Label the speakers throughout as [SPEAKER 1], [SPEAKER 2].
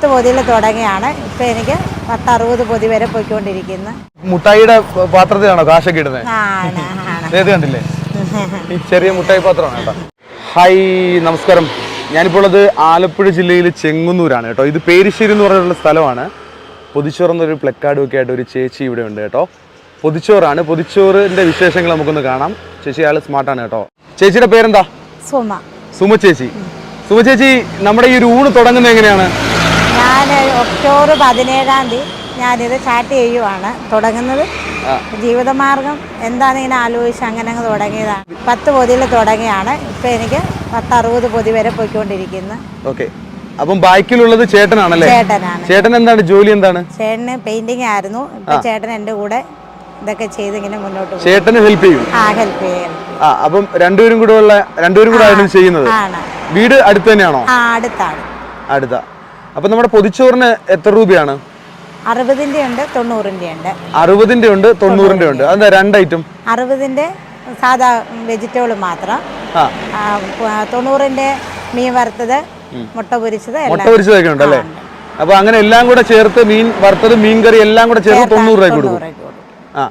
[SPEAKER 1] പത്ത് പൊതിയിൽ തുടങ്ങിയാണ്. ഇപ്പം എനിക്ക് പത്ത് അറുപത് പൊതി വരെ പോയിക്കൊണ്ടിരിക്കുന്നു.
[SPEAKER 2] മുട്ടായിയുടെ പാത്രത്തിലാണോ കാശൊക്കെ ഇടുന്നത്? ഏത് കണ്ടില്ലേ? ചെറിയ മുട്ടായി പാത്രമാണ് കേട്ടോ. ഹായ് നമസ്കാരം. ഞാനിപ്പോൾ ഉള്ളത് ആലപ്പുഴ ജില്ലയിൽ ചെങ്ങന്നൂരാണ് കേട്ടോ. ഇത് പേരിശ്ശേരി എന്ന് പറഞ്ഞിട്ടുള്ള സ്ഥലമാണ്. പൊതിച്ചോറ് എന്നൊരു പ്ലക്കാർഡും ഒക്കെ ആയിട്ട് ഒരു ചേച്ചി ഇവിടെ ഉണ്ട് കേട്ടോ. പൊതിച്ചോറാണ്. പൊതിച്ചോറിന്റെ വിശേഷങ്ങൾ നമുക്കൊന്ന് കാണാം. ചേച്ചി ആൾ സ്മാർട്ടാണ് കേട്ടോ. ചേച്ചിയുടെ പേരെന്താ?
[SPEAKER 1] സുമ.
[SPEAKER 2] സുമ ചേച്ചി. സുമ ചേച്ചി നമ്മുടെ ഈ ഒരു ഊണ് തുടങ്ങുന്നത് എങ്ങനെയാണ്?
[SPEAKER 1] ഞാൻ ഒക്ടോബർ പതിനേഴാം തീയതി ഞാനിത് ചാറ്റ് ചെയ്യുവാണ്. തുടങ്ങുന്നത് ജീവിതമാർഗം എന്താണെന്ന് ഇങ്ങനെ ആലോചിച്ച് അങ്ങനെ അങ്ങ് തുടങ്ങിയതാണ്. പത്ത് പൊതിയിൽ തുടങ്ങിയാണ്. ഇപ്പം എനിക്ക് പത്ത് അറുപത് പൊതി വരെ പോയിക്കൊണ്ടിരിക്കുന്നു.
[SPEAKER 2] ഓക്കെ. അപ്പം ബാക്കിലുള്ളത് ചേട്ടനാണല്ലേ?
[SPEAKER 1] ചേട്ടനാണ്.
[SPEAKER 2] ചേട്ടൻ എന്താണ്? ജോലി എന്താണ്?
[SPEAKER 1] ചേട്ടന് പെയിന്റിംഗ് ആയിരുന്നു. ഇപ്പം ചേട്ടൻ എന്റെ കൂടെ ഇതൊക്കെ ചെയ്ത് ഇങ്ങനെ മുന്നോട്ട് പോകും
[SPEAKER 2] ചേട്ടന് ഹെൽപ്പ് ചെയ്യും?
[SPEAKER 1] ആ ഹെൽപ്പ് ചെയ്യും
[SPEAKER 2] ആ അപ്പം രണ്ടുപേരും കൂടെ ഉള്ള രണ്ടുപേരും കൂടെ ആയിരുന്നു ചെയ്യുന്നത്? വീട് അടുത്ത് തന്നെയാണോ?
[SPEAKER 1] ആ അടുത്താണ്.
[SPEAKER 2] അടുത്ത. അപ്പൊ നമ്മുടെ പൊതിച്ചോറിന് എത്ര രൂപയാണ്?
[SPEAKER 1] അറുപതിന്റെ ഉണ്ട് തൊണ്ണൂറിന്റെ ഉണ്ട്
[SPEAKER 2] അറുപതിന്റെ ഉണ്ട് തൊണ്ണൂറിന്റെ ഉണ്ട് അതെന്താ രണ്ട് ഐറ്റം
[SPEAKER 1] അറുപതിന്റെ സാധാ വെജിറ്റബിൾ മാത്രം. തൊണ്ണൂറിന്റെ മീൻ വറുത്തത് മുട്ട പൊരിച്ചത്
[SPEAKER 2] മുട്ട പൊരിച്ചതൊക്കെ ഉണ്ട്. അല്ലേ അപ്പൊ അങ്ങനെ എല്ലാം കൂടെ ചേർത്ത് മീൻ വറുത്തത് മീൻ കറി എല്ലാം കൂടെ ചേർത്ത് തൊണ്ണൂറ് രൂപ കൊടുക്കും. ആ.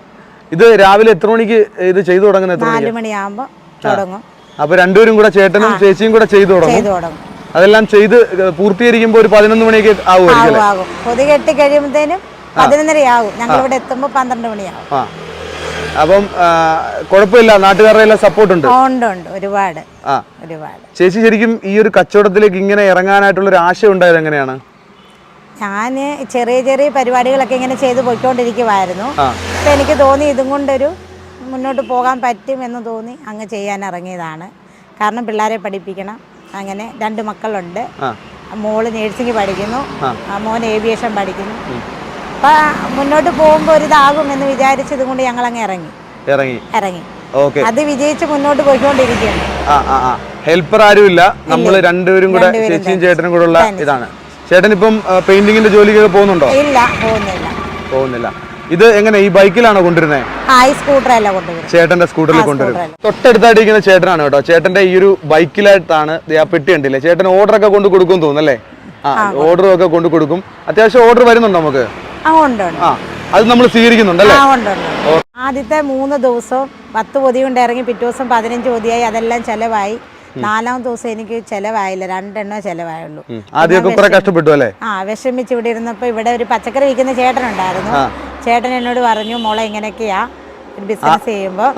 [SPEAKER 2] ഇത് രാവിലെ എത്ര മണിക്ക് ഇത് ചെയ്തു തുടങ്ങുന്നത് എത്ര
[SPEAKER 1] മണിയാകുമ്പോ തുടങ്ങും.
[SPEAKER 2] അപ്പൊ രണ്ടുപേരും കൂടെ ചേട്ടനും ചേച്ചിയും കൂടെ ചെയ്ത് തുടങ്ങും. അതെല്ലാം ചെയ്ത് പൂർത്തീകരിക്കുമ്പോൾ ഒരു പതിനൊന്ന് മണിയൊക്കെ ആവുമായിരിക്കും
[SPEAKER 1] ആകും പൊതി കെട്ടി കഴിയുമ്പോഴത്തേനും പതിനൊന്നരയാകും. ഞങ്ങളിവിടെ എത്തുമ്പോൾ പന്ത്രണ്ട് മണിയാകും.
[SPEAKER 2] അപ്പം കുഴപ്പമില്ല. നാട്ടുകാരുടെ എല്ലാം സപ്പോർട്ട് ഉണ്ട്.
[SPEAKER 1] ഉണ്ട് ഉണ്ട്. ഒരുപാട്. ഒരുപാട്.
[SPEAKER 2] ചേച്ചി ശരിക്കും ഈ ഒരു കച്ചവടത്തിലേക്ക് ഇങ്ങനെ ഇറങ്ങാനായിട്ടുള്ള ഒരു ആശയം ഉണ്ടായത് എങ്ങനെയാണ്?
[SPEAKER 1] ഞാൻ ചെറിയ ചെറിയ പരിപാടികളൊക്കെ ഇങ്ങനെ ചെയ്ത് പോയിക്കൊണ്ടിരിക്കുമായിരുന്നു അപ്പം എനിക്ക് തോന്നി ഇതും കൊണ്ടൊരു മുന്നോട്ട് പോകാൻ പറ്റും എന്ന് തോന്നി അങ്ങ് ചെയ്യാൻ ഇറങ്ങിയതാണ്. കാരണം പിള്ളേരെ പഠിപ്പിക്കണം. അങ്ങനെ രണ്ട് മക്കളുണ്ട്. മോൾ നേഴ്സിംഗ് പഠിക്കുന്നു. ആ. മോൻ ഏവിയേഷൻ പഠിക്കുന്നു. അപ്പം മുന്നോട്ട് പോകുമ്പോൾ ഒരിതാകും ഇതാകും എന്ന് വിചാരിച്ചത് കൊണ്ട് ഞങ്ങൾ അങ്ങ് ഇറങ്ങി.
[SPEAKER 2] ഇറങ്ങി.
[SPEAKER 1] ഇറങ്ങി.
[SPEAKER 2] ഓക്കെ.
[SPEAKER 1] അത് വിജയിച്ച് മുന്നോട്ട് പോയിക്കൊണ്ടിരിക്കുകയാണ്.
[SPEAKER 2] ഹെൽപ്പർ ആരുമില്ല. നമ്മൾ രണ്ടുപേരും കൂടെ ചേച്ചിയും ചേട്ടനും കൂടെ ഉള്ള ഇതാണ്. ചേട്ടൻ ഇപ്പം പെയിന്റിങ്ങിന്റെ ജോലിക്കൊക്കെ പോകുന്നുണ്ടോ?
[SPEAKER 1] ഇല്ല പോകുന്നില്ല.
[SPEAKER 2] പോകുന്നില്ല. ഇത് എങ്ങനെ ഈ ബൈക്കിലാണോ കൊണ്ടുവരുന്നത്. ചേട്ടന്റെ സ്കൂട്ടറിൽ കൊണ്ടുവരും. തൊട്ടടുത്തായിട്ട് ഇരിക്കുന്ന ചേട്ടനാണ് കേട്ടോ. ചേട്ടന്റെ ഈ ഒരു ബൈക്കിലായിട്ടാണ് ആ പെട്ടി ഉണ്ടല്ലേ ചേട്ടൻ ഓർഡർ ഒക്കെ കൊണ്ട് കൊടുക്കും തോന്നുന്നല്ലേ ആ ഓർഡർ ഒക്കെ കൊണ്ട് കൊടുക്കും. അത്യാവശ്യം ഓർഡർ വരുന്നുണ്ടോ നമുക്ക്?
[SPEAKER 1] ആ
[SPEAKER 2] അത് നമ്മൾ സ്വീകരിക്കുന്നുണ്ടല്ലേ
[SPEAKER 1] ആദ്യത്തെ മൂന്ന് ദിവസം പത്ത് പൊതി കൊണ്ട് ഇറങ്ങി പിറ്റേ ദിവസം പതിനഞ്ച് പൊതിയായി. അതെല്ലാം ചെലവായി. നാലാം ദിവസം എനിക്ക് ചെലവായില്ല. രണ്ടെണ്ണോ ചെലവായുള്ളൂ.
[SPEAKER 2] ആദ്യമൊക്കെ കഷ്ടപ്പെട്ടു അല്ലേ?
[SPEAKER 1] ആ വിഷമിച്ച് ഇവിടെ ഇരുന്നപ്പോ ഇവിടെ ഒരു പച്ചക്കറി വിൽക്കുന്ന ചേട്ടനുണ്ടായിരുന്നു. ചേട്ടൻ എന്നോട് പറഞ്ഞു മോളെ ഇങ്ങനെയൊക്കെയാ ബിസിനസ് ചെയ്യുമ്പോൾ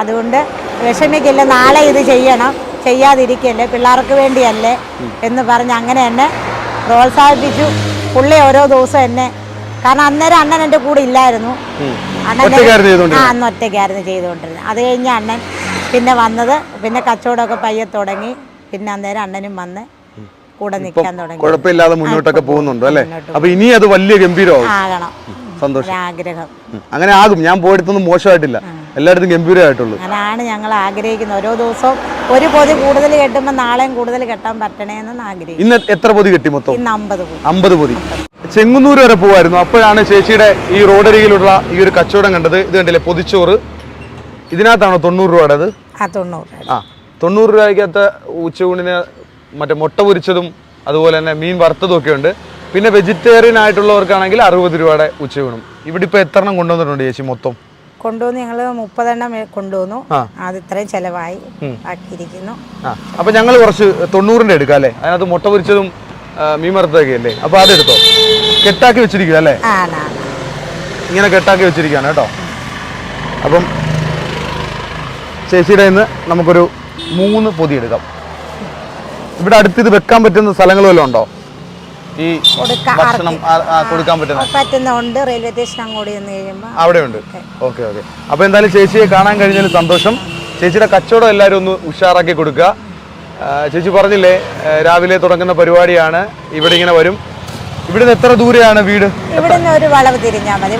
[SPEAKER 1] അതുകൊണ്ട് വിഷമിക്കില്ല നാളെ ഇത് ചെയ്യണം. ചെയ്യാതിരിക്കല്ലേ പിള്ളേർക്ക് വേണ്ടിയല്ലേ? എന്ന് പറഞ്ഞ് അങ്ങനെ എന്നെ പ്രോത്സാഹിപ്പിച്ചു. പുള്ളി ഓരോ ദിവസം എന്നെ കാരണം അന്നേരം അണ്ണൻ എന്റെ കൂടെ ഇല്ലായിരുന്നു. അണ്ണൻ? ആ അന്ന് ഒറ്റയ്ക്കായിരുന്നു ചെയ്തുകൊണ്ടിരുന്നത്. അത് കഴിഞ്ഞ് അണ്ണൻ പിന്നെ വന്നത് പിന്നെ കച്ചവടമൊക്കെ പയ്യെ തുടങ്ങി. പിന്നെ അന്നേരം അണ്ണനും വന്ന് കൂടെ നിൽക്കാൻ തുടങ്ങി.
[SPEAKER 2] കുഴപ്പമില്ലാതെ മുന്നോട്ടൊക്കെ പോകുന്നുണ്ട് അല്ലേ? അപ്പൊ ഇനി അത് വലിയ
[SPEAKER 1] ഗംഭീരമാകണം
[SPEAKER 2] സന്തോഷം. ആഗ്രഹം അങ്ങനെ ആകും. ഞാൻ പോയിടത്തൊന്നും മോശമായിട്ടില്ല. എല്ലായിടത്തും ഗംഭീരമായിട്ടുള്ളൂ.
[SPEAKER 1] അതാണ് ഞങ്ങൾ ആഗ്രഹിക്കുന്നത്. ഓരോ ദിവസവും ഒരു പൊതി കൂടുതൽ കെട്ടുമ്പോൾ നാളെയും കൂടുതൽ കെട്ടാൻ പറ്റണേന്ന് ആഗ്രഹിക്കും
[SPEAKER 2] ഇന്ന് എത്ര പൊതി കെട്ടി മൊത്തം?
[SPEAKER 1] ഇന്ന് അമ്പത് പൊതി.
[SPEAKER 2] അമ്പത് പൊതി. ചെങ്ങന്നൂർ വരെ പോവായിരുന്നു. അപ്പോഴാണ് ചേച്ചിയുടെ ഈ റോഡരികിലുള്ള ഈ ഒരു കച്ചവടം കണ്ടത്. ഇത് കണ്ടില്ലേ? പൊതിച്ചോറ്. ഇതിനകത്താണോ തൊണ്ണൂറ് രൂപയുടെ അത്?
[SPEAKER 1] ആ തൊണ്ണൂറ്
[SPEAKER 2] ആ തൊണ്ണൂറ് രൂപയ്ക്കകത്ത് ഉച്ചയൂണിന് മറ്റേ മുട്ട പൊരിച്ചതും അതുപോലെ തന്നെ മീൻ വറുത്തതും ഒക്കെ ഉണ്ട്. പിന്നെ വെജിറ്റേറിയൻ ആയിട്ടുള്ളവർക്കാണെങ്കിൽ അറുപത് രൂപയുടെ ഉച്ചയൂണും. ഇവിടെ ഇപ്പൊ എത്ര എണ്ണം കൊണ്ടുവന്നിട്ടുണ്ട് ചേച്ചി മൊത്തം?
[SPEAKER 1] കൊണ്ടുവന്ന് ഞങ്ങൾ മുപ്പതെണ്ണം കൊണ്ടുവന്നു. അത് ഇത്രയും ചെലവായി. ആക്കിയിരിക്കുന്നു
[SPEAKER 2] അപ്പൊ അപ്പം ഞങ്ങൾ കുറച്ച് തൊണ്ണൂറിന്റെ എടുക്കാം അല്ലേ? അതിനകത്ത് മുട്ട പൊരിച്ചതും മീൻ വറുത്തതൊക്കെ അല്ലേ? അപ്പോൾ അതെടുത്തോ കെട്ടാക്കി വെച്ചിരിക്കുക അല്ലേ? ഇങ്ങനെ കെട്ടാക്കി വെച്ചിരിക്കുകയാണ് കേട്ടോ. അപ്പം ചേച്ചിയുടെ ഇന്ന് നമുക്കൊരു മൂന്ന് പൊതി എടുക്കാം. ഇവിടെ അടുത്ത് ഇത് വെക്കാൻ പറ്റുന്ന സ്ഥലങ്ങൾ വല്ലതും ഉണ്ടോ? ഈ ഭക്ഷണം കൊടുക്കാൻ പറ്റുന്ന
[SPEAKER 1] പറ്റുന്നുണ്ട്. റെയിൽവേ സ്റ്റേഷൻ അങ്ങോട്ട് ചെന്ന് കഴിയുമ്പോൾ
[SPEAKER 2] അവിടെ ഉണ്ട് ഓക്കെ ഓക്കെ. അപ്പോൾ എന്തായാലും ചേച്ചിയെ കാണാൻ കഴിഞ്ഞാലും സന്തോഷം. ചേച്ചിയുടെ കച്ചവടം എല്ലാവരും ഒന്ന് ഉഷാറാക്കി കൊടുക്കുക. ചേച്ചി പറഞ്ഞില്ലേ രാവിലെ തുടങ്ങുന്ന പരിപാടിയാണ്. ഇവിടെ ഇങ്ങനെ വരും. ഇവിടുന്ന് എത്ര ദൂരെയാണ് വീട്?
[SPEAKER 1] ഇവിടുന്ന് ഒരു വളവ് തിരിഞ്ഞാൽ മതി.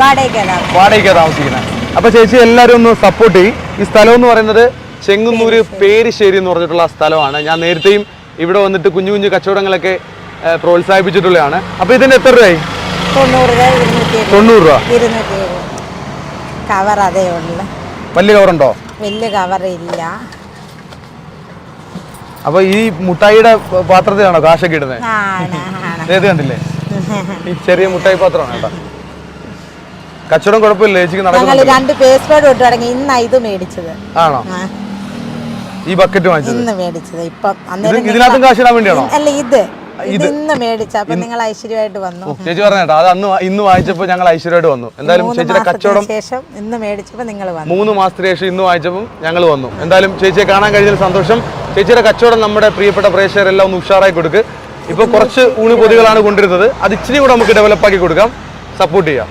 [SPEAKER 2] താമസിക്കുന്നത്. അപ്പൊ ചേച്ചി എല്ലാരും ഒന്ന് സപ്പോർട്ട് ചെയ്യും. ഈ സ്ഥലം എന്ന് പറയുന്നത് ചെങ്ങന്നൂര് പേരിശ്ശേരി എന്ന് പറഞ്ഞിട്ടുള്ള സ്ഥലമാണ്. ഞാൻ നേരത്തെയും ഇവിടെ വന്നിട്ട് കുഞ്ഞു കുഞ്ഞു കച്ചവടങ്ങളൊക്കെ പ്രോത്സാഹിപ്പിച്ചിട്ടുള്ളതാണ്. അപ്പൊ ഇതിന് എത്ര രൂപയായി?
[SPEAKER 1] തൊണ്ണൂറ് രൂപ കവർ അതേ ഉള്ളു.
[SPEAKER 2] വലിയ കവറുണ്ടോ
[SPEAKER 1] വലിയ കവർ ഇല്ല.
[SPEAKER 2] അപ്പൊ ഈ മുട്ടായിയുടെ പാത്രത്തിലാണോ കാശൊക്കെ ഇടുന്നത്? ഏത് കണ്ടില്ലേ? ഈ ചെറിയ മുട്ടായി പാത്രമാണ് കേട്ടോ. കച്ചവടം കുഴപ്പമില്ല ചേച്ചിക്ക്
[SPEAKER 1] ഞങ്ങൾ
[SPEAKER 2] നടക്കുന്നുണ്ട്
[SPEAKER 1] രണ്ട് പേസ്റ്റ് പാഡ് ഇട്ട് തുടങ്ങി. ഇന്നാ ഇത് മേടിച്ചത്.
[SPEAKER 2] ആണോ? ഈ ബക്കറ്റ് വാങ്ങിച്ചത്.
[SPEAKER 1] ഇന്ന് മേടിച്ചത്. ഇപ്പം
[SPEAKER 2] ഇതിനകത്തും കാശിടാൻ വേണ്ടിയാണോ?
[SPEAKER 1] അല്ല ഇത്. ഇന്ന് മേടിച്ച അപ്പൊ നിങ്ങൾ ഐശ്വര്യമായിട്ട് വന്നു.
[SPEAKER 2] ചേച്ചി പറഞ്ഞ കേട്ടോ അത് അന്ന് ഇന്ന് വായിച്ചപ്പോ ഞങ്ങൾ ഐശ്വര്യമായിട്ട് വന്നു. എന്തായാലും ചേച്ചിയുടെ കച്ചവടം
[SPEAKER 1] ശേഷം ഇന്ന് മേടിച്ചപ്പോ നിങ്ങൾ വന്നു.
[SPEAKER 2] മൂന്ന് മാസത്തിന് ശേഷം ഇന്ന് വായിച്ചപ്പോൾ ഞങ്ങൾ വന്നു. എന്തായാലും ചേച്ചിയെ കാണാൻ കഴിഞ്ഞതിൽ സന്തോഷം. ചേച്ചിയുടെ കച്ചവടം നമ്മുടെ പ്രിയപ്പെട്ട പ്രേക്ഷകരെല്ലാം ഒന്ന് ഉഷാറായി കൊടുക്ക്. ഇപ്പൊ കുറച്ച് ഊണി പൊതികളാണ് കൊണ്ടിരുന്നത്. അത് ഇച്ചിരി കൂടെ നമുക്ക് ഡെവലപ്പ് ആക്കി കൊടുക്കാം. സപ്പോർട്ട് ചെയ്യാം.